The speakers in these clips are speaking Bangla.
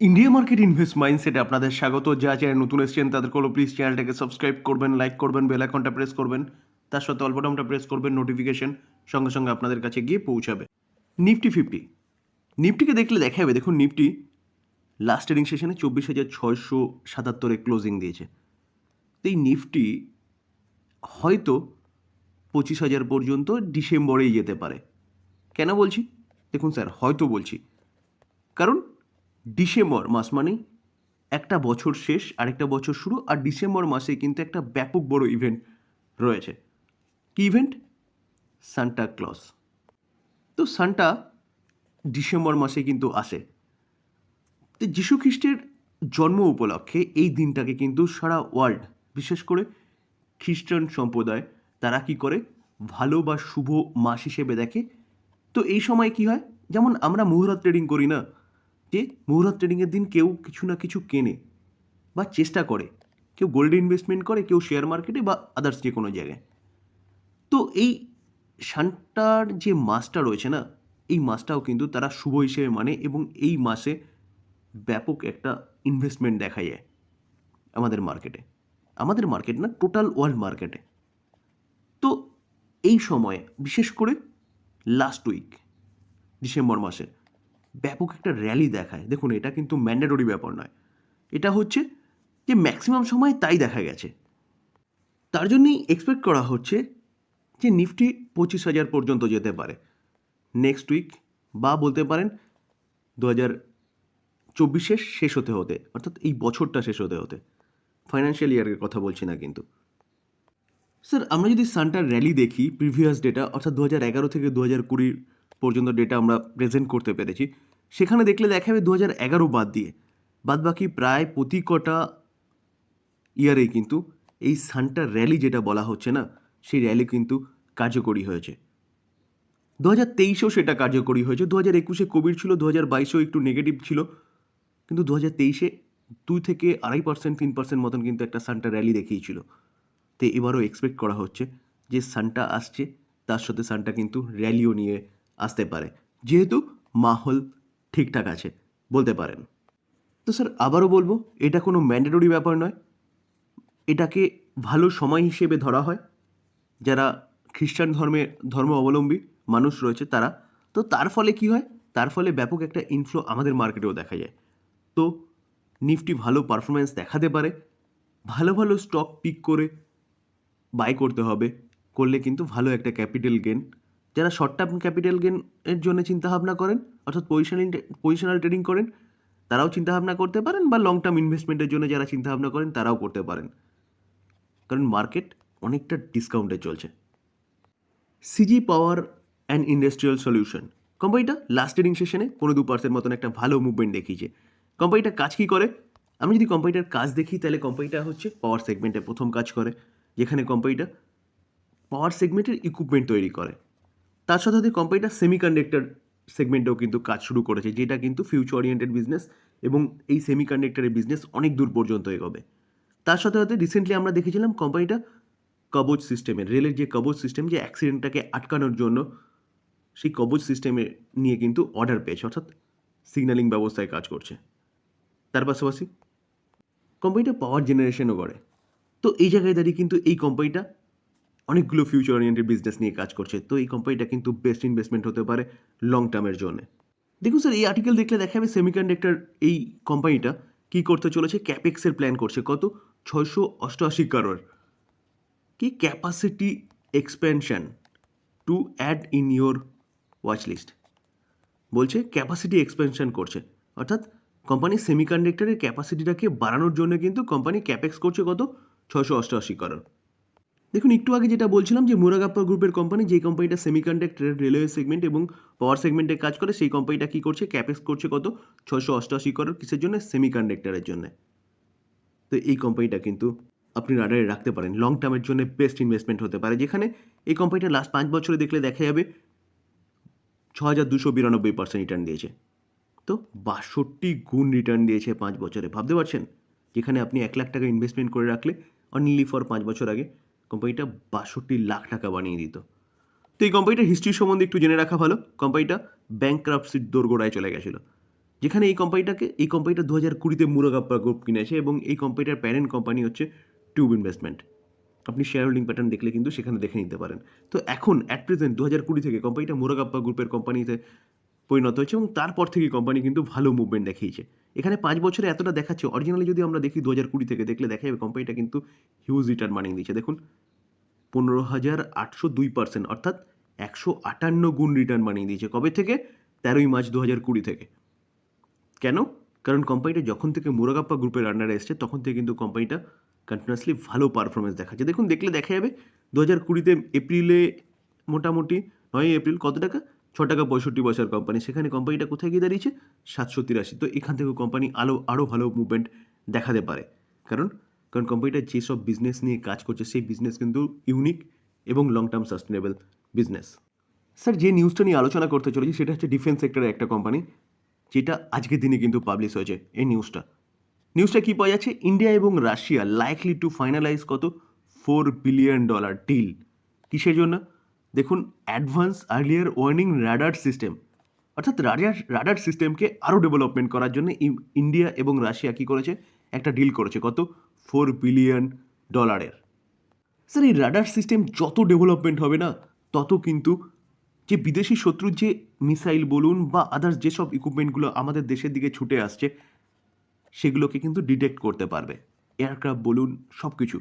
ইন্ডিয়া মার্কেট ইনভেস্ট মাইন্ডসেটে আপনাদের স্বাগত। যা চ্যানেল নতুন এসেছেন তাদের কোনো প্লিজ চ্যানেলটাকে সাবস্ক্রাইব করবেন লাইক করবেন বেল আইকনটা প্রেস করবেন। তার সাথে অল বাটনটা প্রেস করবেন নোটিফিকেশন সঙ্গে সঙ্গে আপনাদের কাছে গিয়ে পৌঁছাবে। নিফটি ফিফটি নিফটিকে দেখলে দেখা যাবে দেখুন নিফটি লাস্ট ট্রেডিং সেশনে চব্বিশ হাজার ছয়শো সাতাত্তরে ক্লোজিং দিয়েছে। তো এই নিফটি হয়তো পঁচিশ হাজার পর্যন্ত ডিসেম্বরেই যেতে পারে। কেন বলছি? দেখুন স্যার, হয়তো বলছি। কারণ ডিসেম্বর মাস মানেই একটা বছর শেষ, আরেকটা বছর শুরু, আর ডিসেম্বর মাসে কিন্তু একটা ব্যাপক বড় ইভেন্ট রয়েছে। কি ইভেন্ট সান্টা ক্লস তো সান্টা ডিসেম্বর মাসে কিন্তু আসে। তো যীশু খ্রিস্টের জন্ম উপলক্ষে এই দিনটাকে কিন্তু সারা ওয়ার্ল্ড বিশেষ করে খ্রিস্টান সম্প্রদায়, তারা কি করে? ভালো বা শুভ মাস হিসেবে দেখে। তো এই সময় কি হয়? যেমন আমরা মুহূর্ত ট্রেডিং করি না যে মুহূর্ত ট্রেডিংয়ের দিন কেউ কিছু না কিছু কেনে বা চেষ্টা করে। কেউ গোল্ডে ইনভেস্টমেন্ট করে, কেউ শেয়ার মার্কেটে বা আদার্স যে কোনো জায়গায়। তো এই সানটার যে মাসটা রয়েছে না, এই মাসটাও কিন্তু তারা শুভ হিসেবে মানে এবং এই মাসে ব্যাপক একটা ইনভেস্টমেন্ট দেখা যায় আমাদের মার্কেটে আমাদের মার্কেট না টোটাল ওয়ার্ল্ড মার্কেটে তো এই সময়ে, বিশেষ করে লাস্ট উইক ডিসেম্বর মাসে ব্যাপক একটা র্যালি দেখায়। দেখুন, এটা কিন্তু ম্যান্ডেটরি ব্যাপার নয়। এটা হচ্ছে যে ম্যাক্সিমাম সময় তাই দেখা গেছে। তার জন্যই এক্সপেক্ট করা হচ্ছে যে নিফটি পঁচিশ হাজার পর্যন্ত যেতে পারে। নেক্সট উইক বা বলতে পারেন দু হাজার চব্বিশের শেষ হতে হতে, অর্থাৎ এই বছরটা শেষ হতে হতে। ফাইন্যান্সিয়াল ইয়ারের কথা বলছি না কিন্তু। স্যার আমরা যদি সানটার র্যালি দেখি প্রিভিয়াস ডেটা অর্থাৎ দু হাজার এগারো থেকে দু হাজার কুড়ি পর্যন্ত ডেটা আমরা প্রেজেন্ট করতে পেরেছি। সেখানে দেখলে দেখা যাবে দু হাজার এগারো বাদ দিয়ে। বাদ বাকি প্রায় প্রতি কটা ইয়ারেই কিন্তু এই সানটার র্যালি যেটা বলা হচ্ছে না, সেই র্যালি কিন্তু কার্যকরী হয়েছে। দু হাজার তেইশেও সেটা কার্যকরী হয়েছে। দু হাজার একুশে কোভিড ছিল দু হাজার বাইশেও একটু নেগেটিভ ছিল। কিন্তু দু হাজার তেইশে দুই থেকে আড়াই পার্সেন্ট তিন পার্সেন্ট মতন কিন্তু একটা সানটা র্যালি দেখিয়েছিল তো এবারও এক্সপেক্ট করা হচ্ছে যে সানটা আসছে, তার সাথে সানটা কিন্তু র্যালিও নিয়ে আসতে পারে। যেহেতু মাহল ঠিকঠাক আছে, বলতে পারেন। তো স্যার, আবারও বলব, এটা কোনো ম্যান্ডেটরি ব্যাপার নয়। এটাকে ভালো সময় হিসেবে ধরা হয়। যারা খ্রিস্টান ধর্মে, ধর্ম অবলম্বী মানুষ রয়েছে তারা। তো তার ফলে কি হয়? তার ফলে ব্যাপক একটা ইনফ্লো আমাদের মার্কেটেও দেখা যায়। তো নিফটি ভালো পারফরমেন্স দেখাতে পারে। ভালো ভালো স্টক পিক করে বাই করতে হবে। করলে কিন্তু ভালো একটা ক্যাপিটাল গেন যারা শর্ট টার্ম ক্যাপিটাল গেন এর জন্য চিন্তাভাবনা করেন, অর্থাৎ পজিশনাল পজিশনাল ট্রেডিং করেন, তারাও চিন্তাভাবনা করতে পারেন বা লং টার্ম ইনভেস্টমেন্টের জন্য যারা চিন্তাভাবনা করেন, তারাও করতে পারেন। কারণ মার্কেট অনেকটা ডিসকাউন্টে চলছে। CG power and industrial solution কোম্পানিটা লাস্ট ট্রেডিং সেশনে কোনো দু পার্সেন্ট মতন একটা ভালো মুভমেন্ট দেখিয়েছে। কোম্পানিটা কাজ কী করে? আমি যদি কোম্পানিটার কাজ দেখি, তাহলে কোম্পানিটা হচ্ছে পাওয়ার সেগমেন্টে প্রথম কাজ করে, যেখানে কোম্পানিটা পাওয়ার সেগমেন্টের ইকুইপমেন্ট তৈরি করে। তার সাথে সাথে কোম্পানিটা সেমিকন্ডাক্টর সেগমেন্টেও কিন্তু কাজ শুরু করেছে, যেটা কিন্তু ফিউচার ওরিয়েন্টেড বিজনেস এবং এই সেমিকন্ডাক্টরের বিজনেস অনেক দূর পর্যন্ত এগোবে। তার সাথে সাথে রিসেন্টলি আমরা দেখেছিলাম কোম্পানিটা কবচ সিস্টেমের রেলের যে কবচ সিস্টেম যে অ্যাক্সিডেন্টটাকে আটকানোর জন্য সেই কবচ সিস্টেমে নিয়ে কিন্তু অর্ডার পেয়েছে, অর্থাৎ সিগন্যালিং ব্যবস্থায় কাজ করছে। তার পাশাপাশি কোম্পানিটা পাওয়ার জেনারেশনও করে। তো এই জায়গায় দাঁড়িয়ে কিন্তু এই কোম্পানিটা অনেকগুলো ফিউচার ওরিয়েন্টেড বিজনেস নিয়ে কাজ করছে। তো এই কোম্পানিটা কিন্তু বেস্ট ইনভেস্টমেন্ট হতে পারে লং টার্মের জন্য। দেখুন স্যার এই আর্টিকেল দেখলে দেখা যাবে সেমিকন্ডাক্টর এই কোম্পানিটা কী করতে চলেছে? ক্যাপেক্সের প্ল্যান করছে। কত? ছয়শো অষ্টআশি কারোর কি capacity expansion to add in your watch list বলছে ক্যাপাসিটি এক্সপেনশন করছে। অর্থাৎ কোম্পানি সেমিকন্ডাক্টরের ক্যাপাসিটিটাকে বাড়ানোর জন্য কিন্তু কোম্পানি ক্যাপেক্স করছে কত? ছশো অষ্টআশি করোড় দেখুন, একটু আগে যেটা বলছিলাম যে মুরাগাপ্পা গ্রুপের কোম্পানি যে কোম্পানিটা সেমিকন্ডাক্টরের রেলওয়ে সেগমেন্ট এবং পাওয়ার সেগমেন্টে কাজ করে, সেই কোম্পানিটা কী করছে? ক্যাপেক্স করছে কত? ছশো অষ্টআশি করোড় কিসের জন্য? সেমিকন্ডাক্টরের জন্য। তো এই কোম্পানিটা কিন্তু আপনি রাডারে রাখতে পারেন। লং টার্মের জন্য বেস্ট ইনভেস্টমেন্ট হতে পারে। যেখানে এই কোম্পানিটা লাস্ট পাঁচ বছরে দেখলে দেখা যাবে ছ হাজার দুশো বিরানব্বই পার্সেন্ট রিটার্ন দিয়েছে। তো বাষট্টি গুণ রিটার্ন দিয়েছে পাঁচ বছরে। ভাবতে পারছেন? যেখানে আপনি এক লাখ টাকা ইনভেস্টমেন্ট করে রাখলে অনলি ফর পাঁচ বছর আগে কোম্পানিটা বাষট্টি লাখ টাকা বানিয়ে দিত। তো এই কোম্পানিটার হিস্ট্রি সম্বন্ধে একটু জেনে রাখা ভালো। কোম্পানিটা ব্যাংক ক্রাফটসির দোরগোড়ায় চলে গেছিল। যেখানে এই কোম্পানিটাকে এই কোম্পানিটা দু হাজার কুড়িতে মুরাগাপ্পা গ্রুপ কিনেছে এবং এই কোম্পানিটার প্যারেন্ট কোম্পানি হচ্ছে টিউব ইনভেস্টমেন্ট আপনি শেয়ার হোল্ডিং প্যাটার্ন দেখলে কিন্তু সেখানে দেখে নিতে পারেন। তো এখন অ্যাট প্রেজেন্ট দু হাজার কুড়ি থেকে কোম্পানিটা মুরাগাপ্পা গ্রুপের কোম্পানিতে পরিণত হয়েছে এবং তারপর থেকে কোম্পানি কিন্তু ভালো মুভমেন্ট দেখিয়েছে। এখানে পাঁচ বছরে এতটা দেখাচ্ছে অরিজিনালি যদি আমরা দেখি দু হাজার কুড়ি থেকে দেখলে দেখা যাবে কোম্পানিটা কিন্তু হিউজ রিটার্ন মানিয়ে দিচ্ছে দেখুন, পনেরো হাজার আটশো দুই পার্সেন্ট অর্থাৎ একশো আটান্ন গুণ রিটার্ন বানিয়ে দিয়েছে। কবে থেকে? তেরোই মার্চ দু হাজার কুড়ি থেকে। কেন? কারণ কোম্পানিটা যখন থেকে মুরাগাপ্পা গ্রুপের আন্ডারে এসছে, তখন থেকে কিন্তু কোম্পানিটা কন্টিনিউয়াসলি ভালো পারফরমেন্স দেখাচ্ছে। দেখুন, দেখলে দেখা যাবে দু হাজার কুড়িতে এপ্রিলে মোটামুটি নয় এপ্রিল কত টাকা? ছ টাকা পঁয়ষট্টি পয়সার কোম্পানি সেখানে কোম্পানিটা কোথায় গিয়ে দাঁড়িয়েছে? সাতশো তিরাশি। তো এখান থেকে কোম্পানি আরও আরও ভালো মুভমেন্ট দেখাতে পারে। কারণ কারণ কোম্পানিটা যেসব বিজনেস নিয়ে কাজ করছে, সেই বিজনেস কিন্তু ইউনিক এবং long term sustainable business sir যে নিউজটা নিয়ে আলোচনা করতে চলেছি, সেটা হচ্ছে ডিফেন্স সেক্টরের একটা কোম্পানি যেটা আজকের দিনে কিন্তু পাবলিশ হয়েছে এই নিউজটা নিউজটা কী পাওয়া যাচ্ছে? ইন্ডিয়া এবং রাশিয়া লাইকলি টু ফাইনালাইজ কত? ফোর বিলিয়ন ডলার ডিল কিসের জন্য? দেখুন advance earlier warning radar system অর্থাৎ রাডার রাডার সিস্টেমকে আরও ডেভেলপমেন্ট করার জন্য ইন্ডিয়া এবং রাশিয়া কী করেছে? একটা ডিল করেছে। কত? ফোর বিলিয়ন ডলারের স্যার, এই রাডার সিস্টেম যত ডেভেলপমেন্ট হবে না, তত কিন্তু যে বিদেশি শত্রুর যে মিসাইল বলুন বা আদার্স যেসব ইকুইপমেন্টগুলো আমাদের দেশের দিকে ছুটে আসছে, সেগুলোকে কিন্তু ডিটেক্ট করতে পারবে। এয়ারক্রাফট বলুন সব কিছু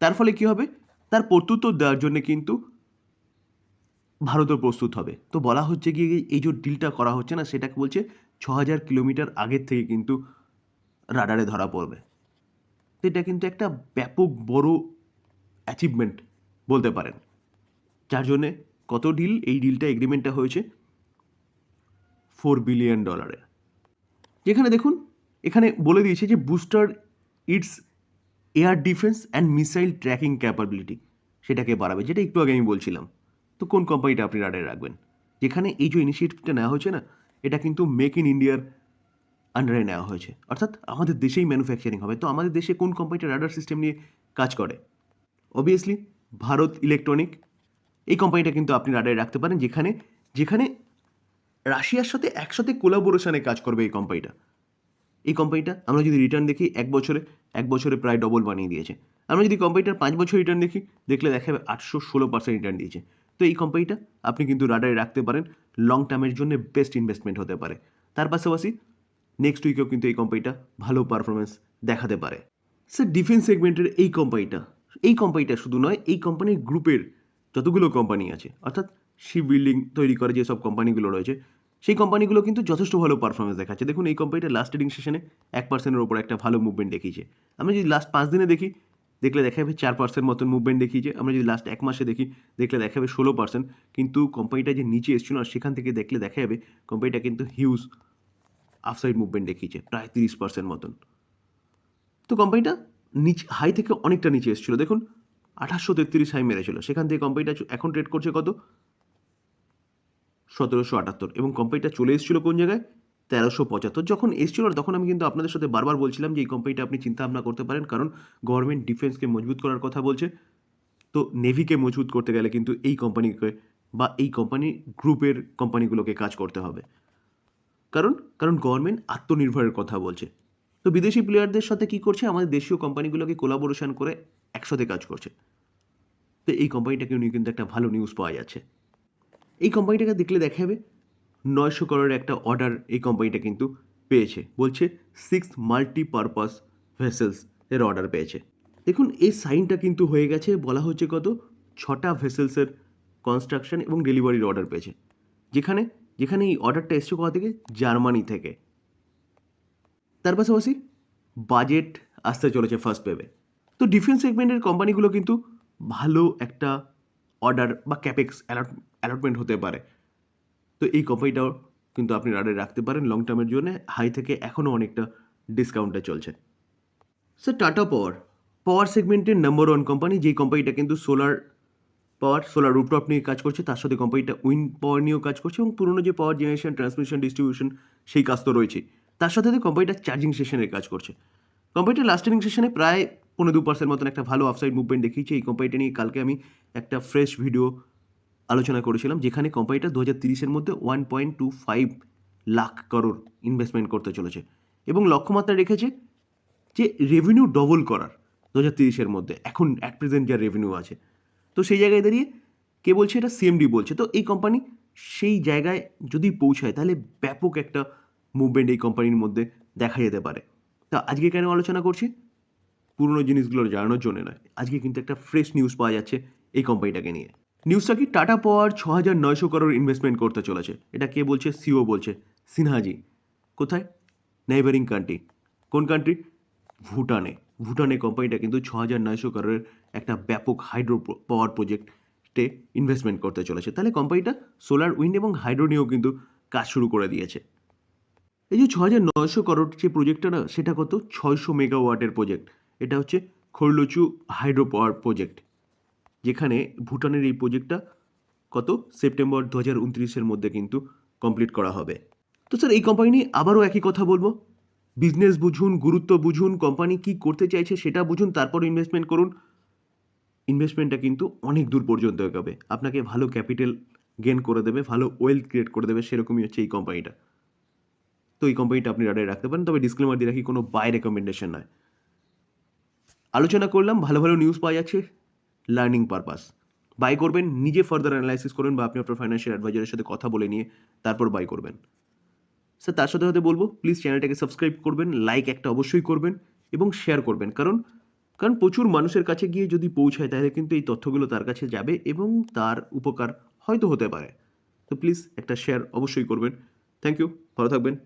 তার ফলে কী হবে? তার প্রত্যুত্তর দেওয়ার জন্য কিন্তু ভারতও প্রস্তুত হবে। তো বলা হচ্ছে কি, এই যে ডিলটা করা হচ্ছে না, সেটাকে বলছে ছ হাজার কিলোমিটার আগের থেকে কিন্তু রাডারে ধরা পড়বে। এটা কিন্তু একটা ব্যাপক বড় অ্যাচিভমেন্ট বলতে পারেন। যার জন্যে কত ডিল এই ডিলটা এগ্রিমেন্টটা হয়েছে ফোর বিলিয়ন ডলারের যেখানে দেখুন, এখানে বলে দিয়েছে যে booster its air defence and missile tracking capability সেটাকে বাড়াবে, যেটা একটু আগে আমি বলছিলাম। তো কোন কোম্পানিটা আপনি রাডারে রাখবেন? যেখানে এই যে ইনিশিয়েটিভটা নেওয়া হয়েছে না, এটা কিন্তু মেক ইন ইন্ডিয়ার আন্ডারে নেওয়া হয়েছে। অর্থাৎ আমাদের দেশেই ম্যানুফ্যাকচারিং হবে। তো আমাদের দেশে কোন কোম্পানিটা রাডার সিস্টেম নিয়ে কাজ করে? অবভিয়াসলি ভারত ইলেকট্রনিক এই কোম্পানিটা কিন্তু আপনি রাডারে রাখতে পারেন, যেখানে যেখানে রাশিয়ার সাথে একসাথে কোলাবোরেশনে কাজ করবে এই কোম্পানিটা এই কোম্পানিটা আমরা যদি রিটার্ন দেখি, এক বছরে এক বছরে প্রায় ডবল বানিয়ে দিয়েছে। আমরা যদি কোম্পানিটার পাঁচ বছর রিটার্ন দেখি, দেখলে দেখা যাবে আটশো ষোলো পার্সেন্ট রিটার্ন দিয়েছে। তো এই কোম্পানিটা আপনি কিন্তু রাডারে রাখতে পারেন লং টার্মের জন্য বেস্ট ইনভেস্টমেন্ট হতে পারে। তার পাশাপাশি নেক্সট উইকেও কিন্তু এই কোম্পানিটা ভালো পারফরমেন্স দেখাতে পারে। স্যার ডিফেন্স সেগমেন্টের এই কোম্পানিটা এই কোম্পানিটা শুধু নয়, এই কোম্পানির গ্রুপের যতগুলো কোম্পানি আছে, অর্থাৎ শিপ বিল্ডিং তৈরি করে যেসব কোম্পানিগুলো রয়েছে, সেই কোম্পানিগুলো কিন্তু যথেষ্ট ভালো পারফরমেন্স দেখাচ্ছে। দেখুন, এই কোম্পানিটা লাস্ট ট্রেডিং সেশনে এক পার্সেন্টের ওপর একটা ভালো মুভমেন্ট দেখিয়েছে। আমরা যদি লাস্ট পাঁচ দিনে দেখি দেখলে দেখা যাবে চার পার্সেন্ট মতন মুভমেন্ট দেখিয়েছে আমরা যদি লাস্ট এক মাসে দেখি, দেখলে দেখা যাবে ষোলো পার্সেন্ট কিন্তু কোম্পানিটা যে নিচে এসেছিল না, সেখান থেকে দেখলে দেখা যাবে কোম্পানিটা কিন্তু হিউজ আফসাইড মুভমেন্ট দেখিয়েছে, প্রায় তিরিশ পার্সেন্ট মতন। তো কোম্পানিটা নিচ হাই থেকে অনেকটা নিচে এসেছিল। দেখুন, আঠাশশো তেত্রিশ হাই মেরেছিল। সেখান থেকে কোম্পানিটা এখন ট্রেড করছে কত? সতেরোশো আটাত্তর। এবং কোম্পানিটা চলে এসেছিল কোন জায়গায়? তেরোশো পঁচাত্তর। যখন এসেছিল, তখন আমি কিন্তু আপনাদের সাথে বারবার বলছিলাম যে, এই কোম্পানিটা আপনি চিন্তা ভাবনা করতে পারেন, কারণ গভর্নমেন্ট ডিফেন্সকে মজবুত করার কথা বলছে। তো নেভিকে মজবুত করতে গেলে কিন্তু এই কোম্পানিকে বা এই কোম্পানি গ্রুপের কোম্পানিগুলোকে কাজ করতে হবে। কারণ কারণ গভর্নমেন্ট আত্মনির্ভরের কথা বলছে। তো বিদেশি প্লেয়ারদের সাথে কি করছে? আমাদের দেশীয় কোম্পানিগুলোকে কোলাবোরেশন করে একসাথে কাজ করছে। তো এই কোম্পানিটাকে নিয়ে কিন্তু একটা ভালো নিউজ পাওয়া যাচ্ছে। এই কোম্পানিটাকে দেখলে দেখা যাবে নয়শো করোড়ের একটা অর্ডার এই কোম্পানিটা কিন্তু পেয়েছে। বলছে সিক্স মাল্টিপারপাস ভেসেলস এর অর্ডার পেয়েছে। দেখুন, এই সাইনটা কিন্তু হয়ে গেছে, বলা হচ্ছে কত? ছটা ভেসেলসের কনস্ট্রাকশন এবং ডেলিভারির অর্ডার পেয়েছে। যেখানে যেখানে এই অর্ডারটা এসছে কোথা থেকে? জার্মানি থেকে। তার পাশাপাশি বাজেট আসতে চলেছে ফার্স্ট পেবে তো ডিফেন্স সেগমেন্টের কোম্পানিগুলো কিন্তু ভালো একটা অর্ডার বা ক্যাপেক্স অ্যালট অ্যালটমেন্ট হতে পারে। তো এই কোম্পানিটাও কিন্তু আপনি রাডে রাখতে পারেন লং টার্মের জন্য। হাই থেকে এখনও অনেকটা ডিসকাউন্টে চলছে। স্যার টাটা পাওয়ার পাওয়ার সেগমেন্টের নাম্বার ওয়ান কোম্পানি যেই কোম্পানিটা কিন্তু সোলার পাওয়ার সোলার রুপটপ নিয়ে কাজ করছে, তার সাথে কোম্পানিটা উইন্ড পাওয়ার নিয়েও কাজ করছে এবং পুরনো যে পাওয়ার জেনারেশন ট্রান্সমিশন ডিস্ট্রিবিউশন সেই কাজ তো রয়েছে তার সাথে কোম্পানিটা চার্জিং সেশনের কাজ করছে। কোম্পানিটা লাস্টিং সেশনে প্রায় পনেরো দু পার্সেন্ট মতন একটা ভালো অফসাইড মুভমেন্ট দেখিয়েছে। এই কোম্পানিটা নিয়ে কালকে আমি একটা ফ্রেশ ভিডিও আলোচনা করেছিলাম, যেখানে কোম্পানিটা দু হাজার তিরিশের মধ্যে one point two five lakh crore investment করতে চলেছে। এবং লক্ষ্যমাত্রা রেখেছে যে রেভিনিউ ডবল করার দু হাজার তিরিশের মধ্যে। এখন অ্যাট প্রেজেন্ট যা রেভিনিউ আছে। তো সেই জায়গায় দাঁড়িয়ে কে বলছে এটা? সিএমডি বলছে। তো এই কোম্পানি সেই জায়গায় যদি পৌঁছায়, তাহলে ব্যাপক একটা মুভমেন্ট এই কোম্পানির মধ্যে দেখা যেতে পারে। তা আজকে কেন আলোচনা করছি? পুরনো জিনিসগুলো জানানোর জন্য নয়। আজকে কিন্তু একটা ফ্রেশ নিউজ পাওয়া যাচ্ছে এই কোম্পানিটাকে নিয়ে। নিউজটা কি টাটা পাওয়ার ছ হাজার নয়শো করোড় ইনভেস্টমেন্ট করতে চলেছে। এটা কে বলছে? সিও বলছে। সিনহাজি, কোথায়? নেইবারিং কান্ট্রি কোন কান্ট্রি ভুটানে। ভুটানে কোম্পানিটা কিন্তু ছ হাজার নয়শো করোড়ের একটা ব্যাপক হাইড্রো পাওয়ার প্রজেক্টে ইনভেস্টমেন্ট করতে চলেছে। তাহলে কোম্পানিটা সোলার উইন্ড এবং হাইড্রো নিয়েও কিন্তু কাজ শুরু করে দিয়েছে। এই যে ছ হাজার নয়শো করোড় যে প্রজেক্টটা না সেটা কত? ছয়শো মেগাওয়াটের প্রজেক্ট এটা হচ্ছে খৈলচু হাইড্রো পাওয়ার প্রজেক্ট যেখানে ভুটানের এই প্রজেক্টটা কত? সেপ্টেম্বর দু হাজার উনত্রিশের মধ্যে কিন্তু কমপ্লিট করা হবে। তো স্যার, এই কোম্পানি নিয়ে আবারও একই কথা বলব। বিজনেস বুঝুন, গুরুত্ব বুঝুন কোম্পানি কি করতে চাইছে সেটা বুঝুন, তারপর ইনভেস্টমেন্ট করুন। ইনভেস্টমেন্টটা কিন্তু অনেক দূর পর্যন্ত এগোবে। আপনাকে ভালো ক্যাপিটাল গেন করে দেবে, ভালো ওয়েলথ ক্রিয়েট করে দেবে, সেরকমই হচ্ছে এই কোম্পানিটা তো এই কোম্পানিটা আপনি রাডারে রাখতে পারেন। তবে ডিসক্লেমার দিয়ে রাখি, কোনো বাই রেকমেন্ডেশন নয়। আলোচনা করলাম, ভালো ভালো নিউজ পাওয়া যাচ্ছে। লার্নিং পারপাস বাই করবেন, নিজে ফার্দার অ্যানালাইসিস করবেন বা আপনি আপনার ফাইন্যান্সিয়াল অ্যাডভাইজারের সাথে কথা বলে নিয়ে তারপর বাই করবেন। স্যার তার সাথে সাথে বলব প্লিজ চ্যানেলটাকে সাবস্ক্রাইব করবেন লাইক একটা অবশ্যই করবেন এবং শেয়ার করবেন। কারণ কারণ প্রচুর মানুষের কাছে গিয়ে যদি পৌঁছায়, তাহলে কিন্তু এই তথ্যগুলো তার কাছে যাবে এবং তার উপকার হয়তো হতে পারে। তো প্লিজ একটা শেয়ার অবশ্যই করবেন। থ্যাংক ইউ ভালো থাকবেন।